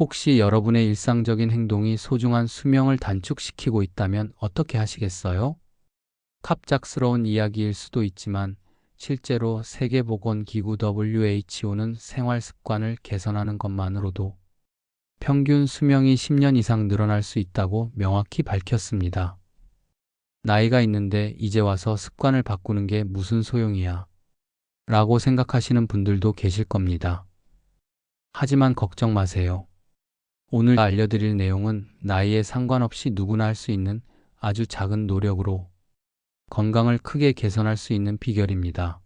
혹시 여러분의 일상적인 행동이 소중한 수명을 단축시키고 있다면 어떻게 하시겠어요? 갑작스러운 이야기일 수도 있지만 실제로 세계보건기구 WHO는 생활 습관을 개선하는 것만으로도 평균 수명이 10년 이상 늘어날 수 있다고 명확히 밝혔습니다. 나이가 있는데 이제 와서 습관을 바꾸는 게 무슨 소용이야? 라고 생각하시는 분들도 계실 겁니다. 하지만 걱정 마세요. 오늘 알려드릴 내용은 나이에 상관없이 누구나 할 수 있는 아주 작은 노력으로 건강을 크게 개선할 수 있는 비결입니다.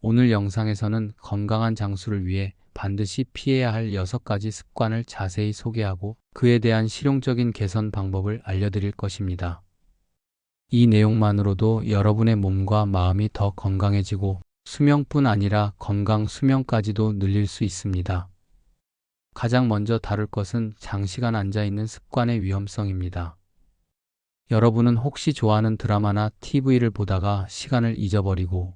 오늘 영상에서는 건강한 장수를 위해 반드시 피해야 할 6가지 습관을 자세히 소개하고 그에 대한 실용적인 개선 방법을 알려드릴 것입니다. 이 내용만으로도 여러분의 몸과 마음이 더 건강해지고 수명뿐 아니라 건강 수명까지도 늘릴 수 있습니다. 가장 먼저 다룰 것은 장시간 앉아 있는 습관의 위험성입니다. 여러분은 혹시 좋아하는 드라마나 TV를 보다가 시간을 잊어버리고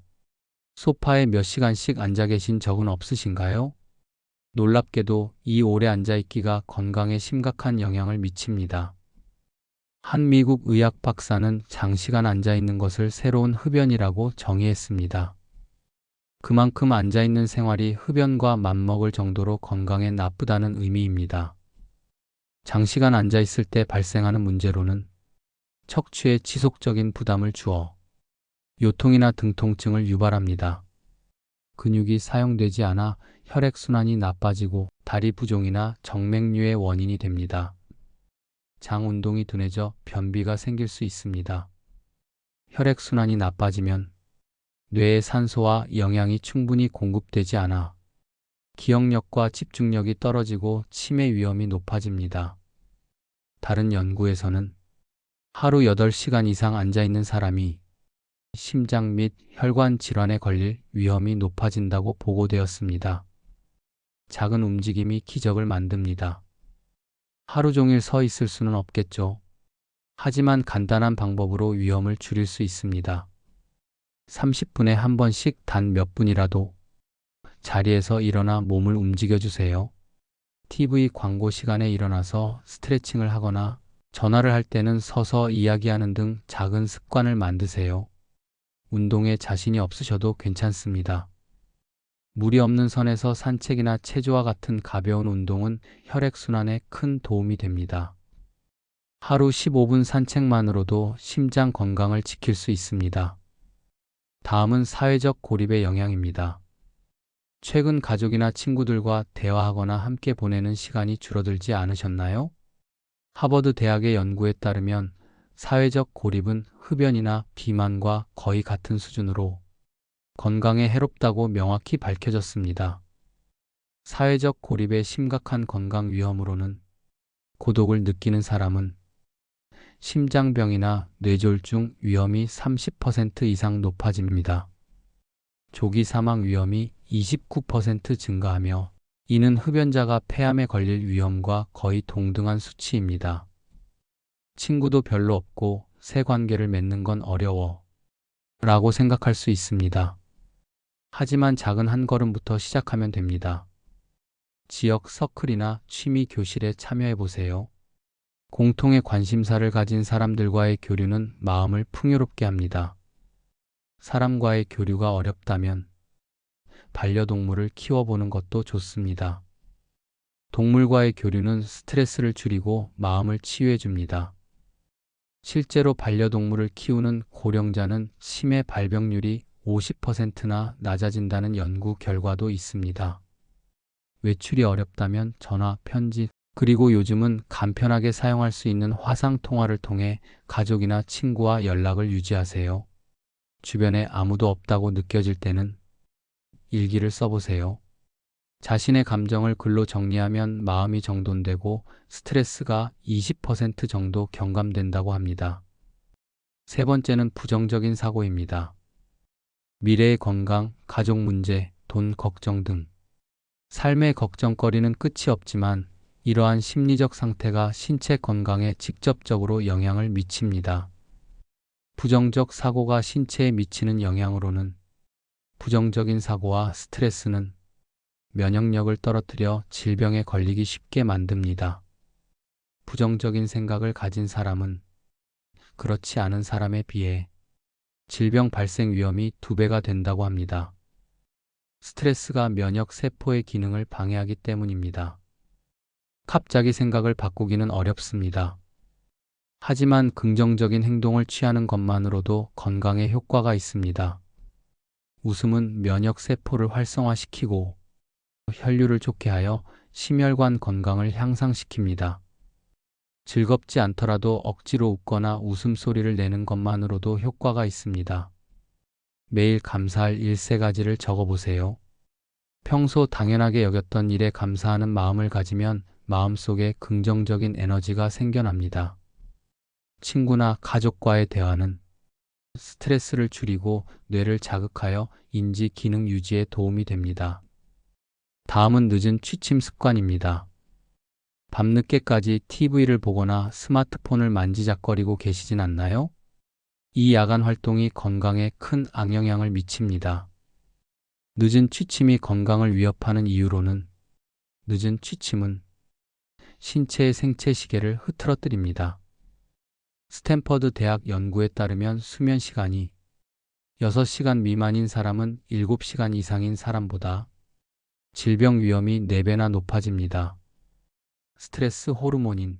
소파에 몇 시간씩 앉아 계신 적은 없으신가요? 놀랍게도 이 오래 앉아 있기가 건강에 심각한 영향을 미칩니다. 한 미국 의학 박사는 장시간 앉아 있는 것을 새로운 흡연이라고 정의했습니다. 그만큼 앉아 있는 생활이 흡연과 맞먹을 정도로 건강에 나쁘다는 의미입니다. 장시간 앉아 있을 때 발생하는 문제로는 척추에 지속적인 부담을 주어 요통이나 등 통증을 유발합니다. 근육이 사용되지 않아 혈액순환이 나빠지고 다리 부종이나 정맥류의 원인이 됩니다. 장 운동이 둔해져 변비가 생길 수 있습니다. 혈액순환이 나빠지면 뇌에 산소와 영양이 충분히 공급되지 않아 기억력과 집중력이 떨어지고 치매 위험이 높아집니다. 다른 연구에서는 하루 8시간 이상 앉아 있는 사람이 심장 및 혈관 질환에 걸릴 위험이 높아진다고 보고되었습니다. 작은 움직임이 기적을 만듭니다. 하루 종일 서 있을 수는 없겠죠. 하지만 간단한 방법으로 위험을 줄일 수 있습니다. 30분에 한 번씩 단 몇 분이라도 자리에서 일어나 몸을 움직여 주세요. TV 광고 시간에 일어나서 스트레칭을 하거나 전화를 할 때는 서서 이야기하는 등 작은 습관을 만드세요. 운동에 자신이 없으셔도 괜찮습니다. 무리 없는 선에서 산책이나 체조와 같은 가벼운 운동은 혈액순환에 큰 도움이 됩니다. 하루 15분 산책만으로도 심장 건강을 지킬 수 있습니다. 다음은 사회적 고립의 영향입니다. 최근 가족이나 친구들과 대화하거나 함께 보내는 시간이 줄어들지 않으셨나요? 하버드 대학의 연구에 따르면 사회적 고립은 흡연이나 비만과 거의 같은 수준으로 건강에 해롭다고 명확히 밝혀졌습니다. 사회적 고립의 심각한 건강 위험으로는 고독을 느끼는 사람은 심장병이나 뇌졸중 위험이 30% 이상 높아집니다. 조기 사망 위험이 29% 증가하며 이는 흡연자가 폐암에 걸릴 위험과 거의 동등한 수치입니다. 친구도 별로 없고 새 관계를 맺는 건 어려워 라고 생각할 수 있습니다. 하지만 작은 한 걸음부터 시작하면 됩니다. 지역 서클이나 취미 교실에 참여해 보세요. 공통의 관심사를 가진 사람들과의 교류는 마음을 풍요롭게 합니다. 사람과의 교류가 어렵다면 반려동물을 키워보는 것도 좋습니다. 동물과의 교류는 스트레스를 줄이고 마음을 치유해 줍니다. 실제로 반려동물을 키우는 고령자는 치매 발병률이 50%나 낮아진다는 연구 결과도 있습니다. 외출이 어렵다면 전화, 편지, 그리고 요즘은 간편하게 사용할 수 있는 화상 통화를 통해 가족이나 친구와 연락을 유지하세요. 주변에 아무도 없다고 느껴질 때는 일기를 써보세요. 자신의 감정을 글로 정리하면 마음이 정돈되고 스트레스가 20% 정도 경감된다고 합니다. 세 번째는 부정적인 사고입니다. 미래의 건강, 가족 문제, 돈 걱정 등 삶의 걱정거리는 끝이 없지만 이러한 심리적 상태가 신체 건강에 직접적으로 영향을 미칩니다. 부정적 사고가 신체에 미치는 영향으로는 부정적인 사고와 스트레스는 면역력을 떨어뜨려 질병에 걸리기 쉽게 만듭니다. 부정적인 생각을 가진 사람은 그렇지 않은 사람에 비해 질병 발생 위험이 두 배가 된다고 합니다. 스트레스가 면역 세포의 기능을 방해하기 때문입니다. 갑자기 생각을 바꾸기는 어렵습니다. 하지만 긍정적인 행동을 취하는 것만으로도 건강에 효과가 있습니다. 웃음은 면역 세포를 활성화시키고 혈류를 좋게 하여 심혈관 건강을 향상시킵니다. 즐겁지 않더라도 억지로 웃거나 웃음소리를 내는 것만으로도 효과가 있습니다. 매일 감사할 일 세 가지를 적어보세요. 평소 당연하게 여겼던 일에 감사하는 마음을 가지면 마음속에 긍정적인 에너지가 생겨납니다. 친구나 가족과의 대화는 스트레스를 줄이고 뇌를 자극하여 인지 기능 유지에 도움이 됩니다. 다음은 늦은 취침 습관입니다. 밤늦게까지 TV를 보거나 스마트폰을 만지작거리고 계시진 않나요? 이 야간 활동이 건강에 큰 악영향을 미칩니다. 늦은 취침이 건강을 위협하는 이유로는 늦은 취침은 신체의 생체 시계를 흐트러뜨립니다. 스탠퍼드 대학 연구에 따르면 수면 시간이 6시간 미만인 사람은 7시간 이상인 사람보다 질병 위험이 4배나 높아집니다. 스트레스 호르몬인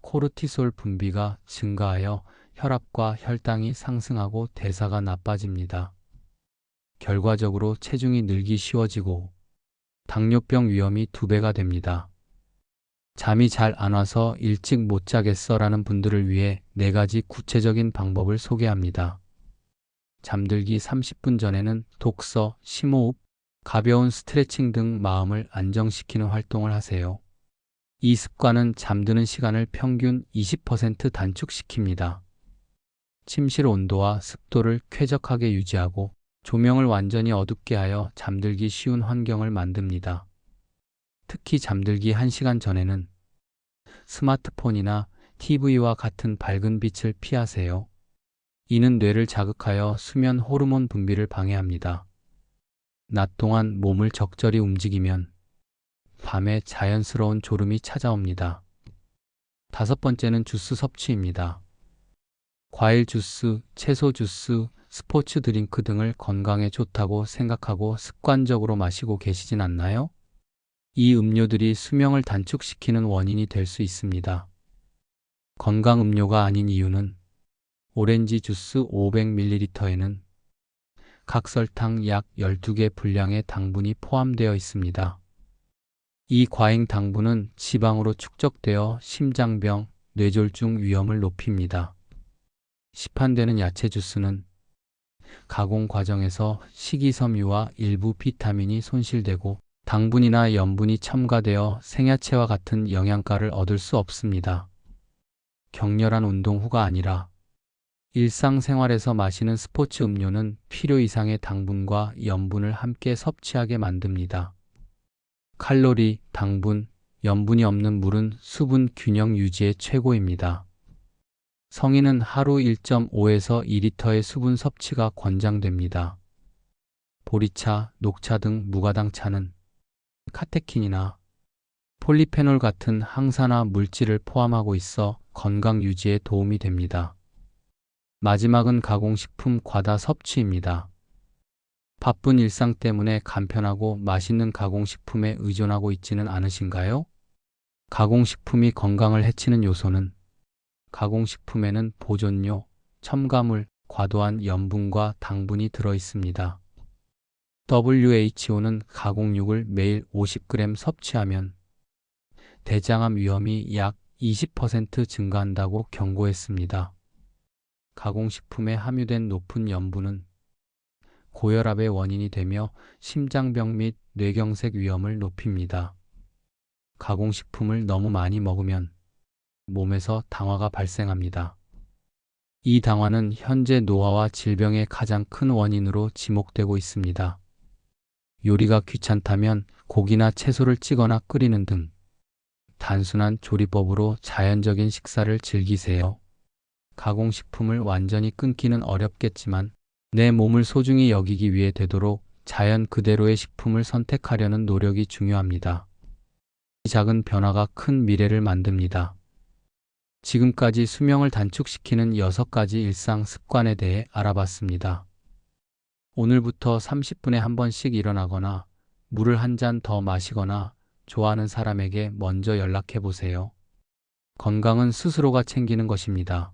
코르티솔 분비가 증가하여 혈압과 혈당이 상승하고 대사가 나빠집니다. 결과적으로 체중이 늘기 쉬워지고 당뇨병 위험이 두 배가 됩니다. 잠이 잘 안 와서 일찍 못 자겠어 라는 분들을 위해 네 가지 구체적인 방법을 소개합니다. 잠들기 30분 전에는 독서, 심호흡, 가벼운 스트레칭 등 마음을 안정시키는 활동을 하세요. 이 습관은 잠드는 시간을 평균 20% 단축시킵니다. 침실 온도와 습도를 쾌적하게 유지하고 조명을 완전히 어둡게 하여 잠들기 쉬운 환경을 만듭니다. 특히 잠들기 1시간 전에는 스마트폰이나 TV와 같은 밝은 빛을 피하세요. 이는 뇌를 자극하여 수면 호르몬 분비를 방해합니다. 낮 동안 몸을 적절히 움직이면 밤에 자연스러운 졸음이 찾아옵니다. 다섯 번째는 주스 섭취입니다. 과일 주스, 채소 주스, 스포츠 드링크 등을 건강에 좋다고 생각하고 습관적으로 마시고 계시진 않나요? 이 음료들이 수명을 단축시키는 원인이 될 수 있습니다. 건강 음료가 아닌 이유는 오렌지 주스 500ml에는 각설탕 약 12개 분량의 당분이 포함되어 있습니다. 이 과잉 당분은 지방으로 축적되어 심장병, 뇌졸중 위험을 높입니다. 시판되는 야채 주스는 가공 과정에서 식이섬유와 일부 비타민이 손실되고 당분이나 염분이 첨가되어 생야채와 같은 영양가를 얻을 수 없습니다. 격렬한 운동 후가 아니라 일상생활에서 마시는 스포츠 음료는 필요 이상의 당분과 염분을 함께 섭취하게 만듭니다. 칼로리, 당분, 염분이 없는 물은 수분 균형 유지에 최고입니다. 성인은 하루 1.5에서 2리터의 수분 섭취가 권장됩니다. 보리차, 녹차 등 무가당 차는 카테킨이나 폴리페놀 같은 항산화 물질을 포함하고 있어 건강 유지에 도움이 됩니다. 마지막은 가공식품 과다 섭취입니다. 바쁜 일상 때문에 간편하고 맛있는 가공식품에 의존하고 있지는 않으신가요? 가공식품이 건강을 해치는 요소는 가공식품에는 보존료, 첨가물, 과도한 염분과 당분이 들어 있습니다. WHO는 가공육을 매일 50g 섭취하면 대장암 위험이 약 20% 증가한다고 경고했습니다. 가공식품에 함유된 높은 염분은 고혈압의 원인이 되며 심장병 및 뇌경색 위험을 높입니다. 가공식품을 너무 많이 먹으면 몸에서 당화가 발생합니다. 이 당화는 현재 노화와 질병의 가장 큰 원인으로 지목되고 있습니다. 요리가 귀찮다면 고기나 채소를 찌거나 끓이는 등 단순한 조리법으로 자연적인 식사를 즐기세요. 가공식품을 완전히 끊기는 어렵겠지만 내 몸을 소중히 여기기 위해 되도록 자연 그대로의 식품을 선택하려는 노력이 중요합니다. 이 작은 변화가 큰 미래를 만듭니다. 지금까지 수명을 단축시키는 6가지 일상 습관에 대해 알아봤습니다. 오늘부터 30분에 한 번씩 일어나거나 물을 한 잔 더 마시거나 좋아하는 사람에게 먼저 연락해 보세요. 건강은 스스로가 챙기는 것입니다.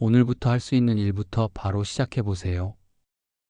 오늘부터 할 수 있는 일부터 바로 시작해 보세요.